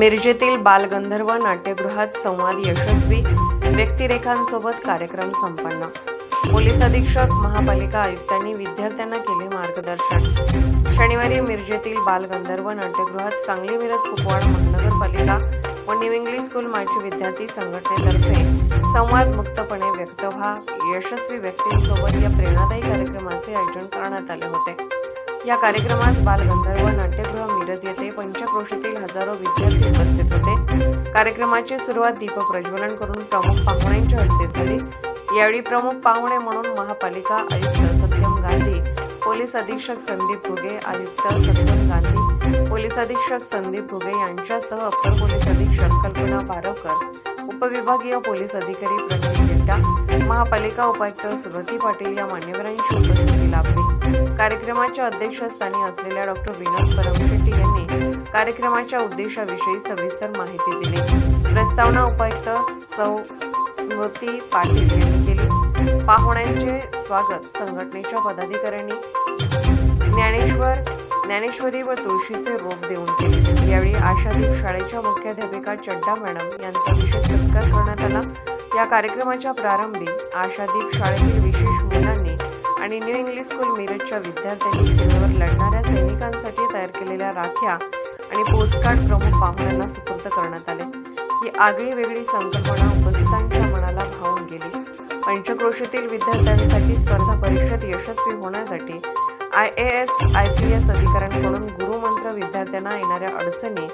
मिरजेतील बालगंधर्व नाट्यगृहात संवाद यशस्वी व्यक्तिरेखांसोबत कार्यक्रम संपन्न. पोलीस अधीक्षक महापालिका आयुक्तांनी विद्यार्थ्यांना केले मार्गदर्शन. शनिवारी मिरजेतील बालगंधर्व नाट्यगृहात सांगली मिरज कुपवाड महानगरपालिका व न्यू इंग्लिश स्कूल माजी विद्यार्थी संघटनेतर्फे संवाद मुक्तपणे व्यक्त व्हा. यशस्वी व्यक्तींसोबत या प्रेरणादायी कार्यक्रमाचे आयोजन करण्यात आले होते. या कार्यक्रमास बालगंधर्व नाट्यगृह मिरज येथे पंचक्रोशीतील हजारो विद्यार्थी उपस्थित होते. कार्यक्रमाची सुरुवात दीपक प्रज्वलन करून प्रमुख पाहुण्यांच्या हस्ते झाली. यावेळी प्रमुख पाहुणे म्हणून महापालिका आयुक्त सत्यम गांधी पोलीस अधीक्षक संदीप घुगे आयुक्त सत्यम गांधी पोलीस अधीक्षक संदीप घुगे यांच्यासह अप्पर पोलीस अधीक्षक कल्पना पारवकर उपविभागीय पोलीस अधिकारी प्रणय जिड्डा महापालिका उपायुक्त सुरती पाटील या मान्यवरांची उपस्थिती लाभली. कार्यक्रमाच्या अध्यक्षस्थानी असलेल्या डॉक्टर विनोद परमशेट्टी यांनी कार्यक्रमाच्या उद्देशाविषयी सविस्तर माहिती दिली. प्रस्तावना उपायुक्त सौ. स्मृती पाटील यांनी केली. पाहुण्यांचे स्वागत संघटनेच्या पदाधिकाऱ्यांनी ज्ञानेश्वर ज्ञानेश्वरी व तुळशीचे रोप देऊन केले. यावेळी आशादीप शाळेच्या मुख्याध्यापिका चड्डा मॅडम यांचा विशेष सत्कार करण्यात आला. या कार्यक्रमाच्या प्रारंभी आशादीप शाळेतील विशेष आणि न्यू इंग्लिश स्कूल मिरजच्या विद्यार्थ्यांनी सीमेवर लढणाऱ्या सैनिकांसाठी तयार केलेल्या राख्या आणि पोस्टकार्ड प्रमुख पाहुण्यांना सुपूर्द करण्यात आले. ही आगळी वेगळी संकल्पना उपस्थितांच्या मनाला भावून गेली. पंचक्रोशीतील विद्यार्थ्यांसाठी स्पर्धा परीक्षेत यशस्वी होण्यासाठी I A S I P S अधिकाऱ्यांकडून गुरुमंत्र विद्यार्थ्यांना येणाऱ्या अडचणी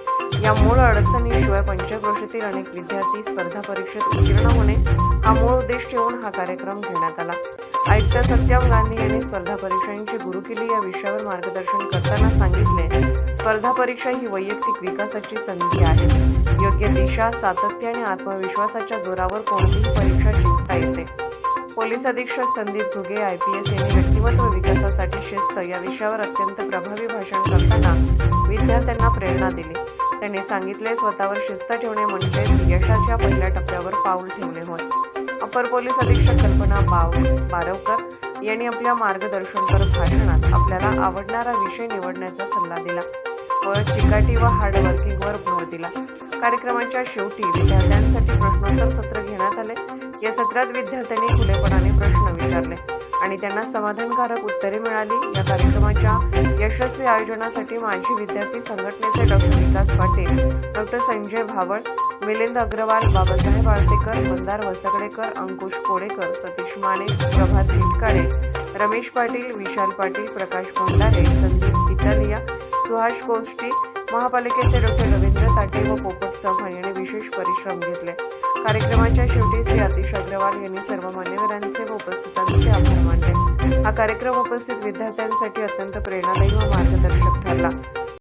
या मूळ अडचणीशिवाय पंचक्रोशीतील अनेक विद्यार्थी स्पर्धा परीक्षेत उत्तीर्ण होणे हा मूळ उद्देश ठेवून हा कार्यक्रम घेण्यात आला. आयुक्त सत्यम गांधी यांनी स्पर्धा परीक्षांची गुरुकिली या विषयावर मार्गदर्शन करताना सांगितले स्पर्धा परीक्षा ही वैयक्तिक विकासाची संधी आहे. योग्य दिशा सातत्य आणि आत्मविश्वासाच्या जोरावर कोणतीही परीक्षा जिंकता येते पोलीस अधीक्षक Sandeep Ghuge I P S यांनी व्यक्तिमत्व विकासासाठी शिस्त या विषयावर अत्यंत प्रभावी भाषण करताना विद्यार्थ्यांना प्रेरणा दिली. त्यांनी सांगितले स्वतःवर शिस्त ठेवणे म्हणजे यशाच्या पहिल्या टप्प्यावर पाऊल ठेवणे होय. अपर पोलीस अधीक्षक कल्पना बाव बारवकर यांनी आपल्या मार्गदर्शनपर भाषणात आपल्याला आवडणारा विषय निवडण्याचा सल्ला दिला. व चिकाटी व हार्डवर्किंगवर भर दिला. कार्यक्रमाच्या शेवटी विद्यार्थ्यांसाठी प्रश्नोत्तर सत्र घेण्यात आले. या सत्रात विद्यार्थ्यांनी खुलेपणाने प्रश्न विचारले आणि त्यांना समाधानकारक उत्तरे मिळाली. या कार्यक्रमाच्या यशस्वी आयोजनासाठी माजी विद्यार्थी संघटनेचे डॉक्टर विकास पाटील डॉक्टर संजय भावळ मिलिंद अग्रवाल बाबासाहेब आळतेकर मंदार वसगडेकर अंकुश कोडेकर सतीश माने प्रभात हिटकाळे रमेश पाटील विशाल पाटील प्रकाश भंडारे संदीप इटालिया सुहास कोष्टी महापालिकेचे डॉक्टर रवींद्र ताटे व पोपट चव्हाण यांनी विशेष परिश्रम घेतले. कार्यक्रमाच्या शेवटी श्री आतिश अग्रवाल यांनी सर्व मान्यवरांचे व उपस्थितांचे आभार मानले. हा कार्यक्रम उपस्थित विद्यार्थ्यांसाठी अत्यंत प्रेरणादायी व मार्गदर्शक ठरला.